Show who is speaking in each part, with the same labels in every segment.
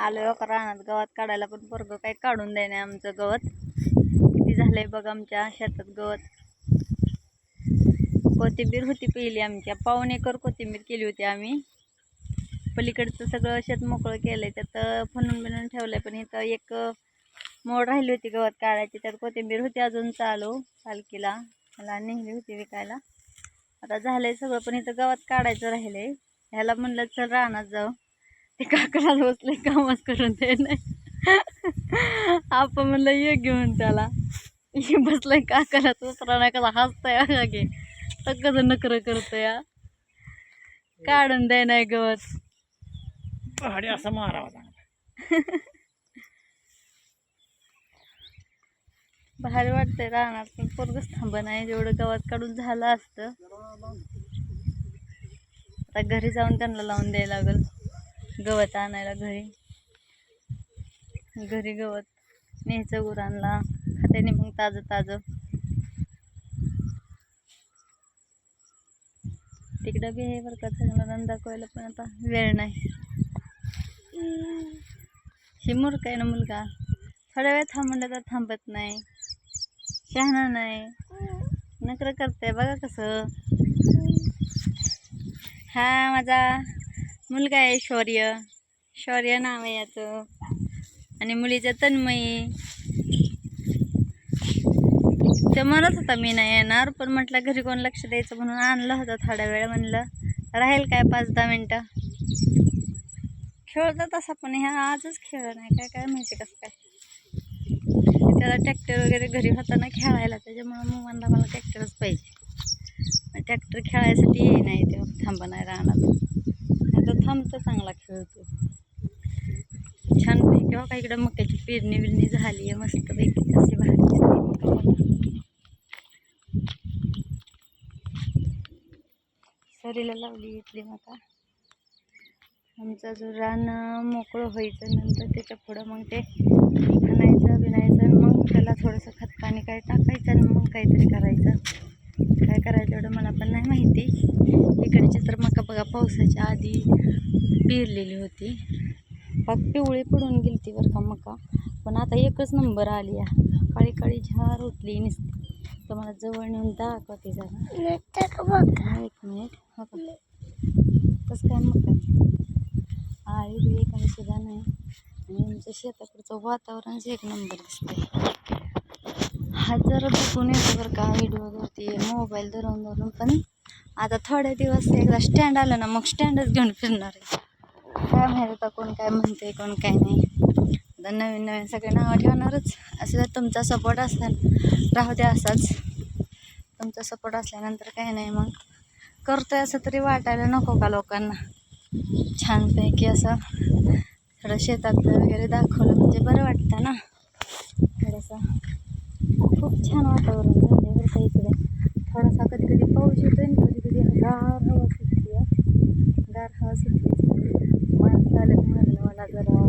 Speaker 1: आलो का रानात गवत काढायला पण पोरगं काही काढून देणे नाही आमचं गवत. किती झालंय बघ आमच्या शेतात गवत. कोथिंबीर होती पहिली आमच्या. पाऊण एकर कोथिंबीर केली होती आम्ही. पलीकडचं सगळं शेत मोकळं केलंय. त्यात फणून बिनून ठेवलंय. पण इथं एक मोड राहिली होती गवत काढायची. त्यात कोथिंबीर होती अजून चालू पालखीला. मला नेहमी होती विकायला. आता झालंय सगळं पण इथं गवत काढायचं राहिलंय. ह्याला म्हणलं चल रानात जाऊ. ते काकडा बसले कामच करून दे नाही. आपण म्हणलं ये घेऊन त्याला. ये बसलंय काकाला दुसरा नाही कसा हसतंय घे सगळं नकर करतोय हा. काढून दे नाही गवत.
Speaker 2: पहाडी असा मारावा चांगला.
Speaker 1: भारी वाटतंय रानात पण पोरगच थांब नाही जेवढं गवत काढून झालं असतं. आता घरी जाऊन त्यांना लावून द्यायला लागल. गवत आणायला घरी. घरी गवत न्यायचं गुरांना खात्याने मग ताजं ताजं. तिकडं बी हे बरं का चांगलं रन दाखवायला पण आता वेळ नाही. ही मूर्ख आहे ना मुलगा. थोड्या वेळ थांबलं तर थांबत नाही. शहाणा नाही. नकर करते बघा कसं. हा माझा. मुलगा आहे शौर्य. शौर्य नाव आहे याचं. आणि मुलीचं तन्मयी. ते म्हणत होता मी नाही येणार पण म्हटलं घरी कोण लक्ष द्यायचं म्हणून आणलं होतं थोड्या वेळ म्हणलं राहील काय पाच दहा मिनटं? खेळतो तसा पण ह्या आजच खेळ नाही. काय काय माहिती कसं काय. त्याला ट्रॅक्टर वगैरे घरी होता ना खेळायला त्याच्यामुळं मग म्हणला मला ट्रॅक्टरच पाहिजे. ट्रॅक्टर खेळायसाठी नाही ते थांबा नाही राहणार. थांबतो चांगला खेळतो. छानपैकी हो का इकडं मक्याची पेरणी बिरणी झाली आहे मस्तपैकी कशी भारी सरीला लावली इथली मका. आमचा जो रान मोकळं व्हायचं नंतर त्याच्या पुढं मग ते आणायचं बिनायचं आणि मग त्याला थोडंसं खत पाणी काय टाकायचं आणि मग काहीतरी करायचं. काय करायचं एवढं मला पण नाही माहिती. इकडची तर मका बघा पावसाच्या आधी पेरलेली होती. पाक पिवळी पडून गेली ती बरं का मका. पण आता एकच नंबर आली आहे. काळी काळी झार उठली तर मला जवळ नेऊन दाखवते जरा एक मिनिट. हो का कसं काय मका आळी बिळी काही सुद्धा नाही. आणि आमच्या शेताकडचं वातावरणच एक नंबर दिसतंय. हात जरा बघून येतो बरं का व्हिडिओवरती मोबाईल धरून धरून. पण आता थोडे दिवस एकदा स्टँड आलं ना मग स्टँडच घेऊन फिरणार आहे. काय माहिती आता कोण काय म्हणते कोण काय नाही. आता नवीन नवीन सगळे नावं ठेवणारच. असं जर तुमचा सपोर्ट असला राहू द्या असाच. तुमचा सपोर्ट असल्यानंतर काही नाही मग. करतोय असं तरी वाटायला नको का लोकांना. छानपैकी असं थोडं शेतातलं वगैरे दाखवलं म्हणजे बरं वाटतं ना. थोडंसं. खूप छान वातावरण झालं बरं का इकडे. थोडासा कधी कधी पाऊस येतोय आणि कधी कधी गार हवा सुटते गार हवा सुटली मला झालं म्हणलं मला जरा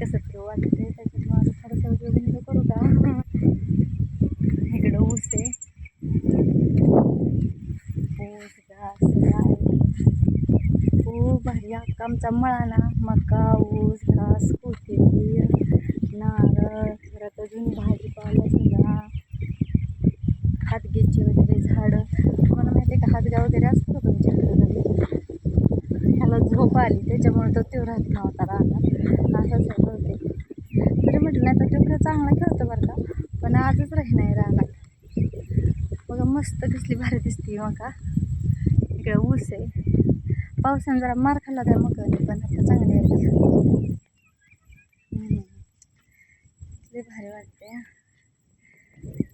Speaker 1: कसं तरी वाटतंय त्याच्यात माझं थोडंसं व्हिडिओ बंद करू का? इकडं ऊस आहे. ऊस घास गाय खूप भारी आमचा आमचा मळाना मका ऊस घास कोथिंबीर नारळ परत अजून भाजी. हातगीची वगैरे झाडं. तुम्हाला माहिती आहे का हातगा वगैरे असतो का तुमच्याकडे ह्याला झोप आली त्याच्यामुळे तो तो राहत नव्हता राहणार असंच होते तरी म्हटलं नाही तर तेवढं चांगला खेळतो बरं का पण आजच राही नाही राहणार बघा मस्त कसली भारी दिसते मका. इकडे ऊस आहे. पावसानं जरा मार खाल्ला तर मग पण आता चांगली आहे. भारी वाटते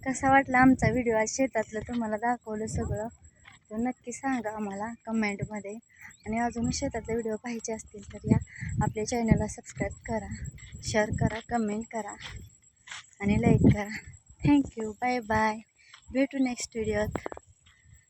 Speaker 1: कसा वाटला आमचा व्हिडिओ आज शेतातलं तुम्हाला दाखवलं सगळं? तर नक्की सांगा आम्हाला कमेंटमध्ये आणि अजून शेतातले व्हिडिओ पाहिजे असतील तर या. आपल्या चॅनलला सबस्क्राईब करा शेअर करा कमेंट करा. आणि लाईक करा. थँक्यू बाय बाय भेटू नेक्स्ट व्हिडिओत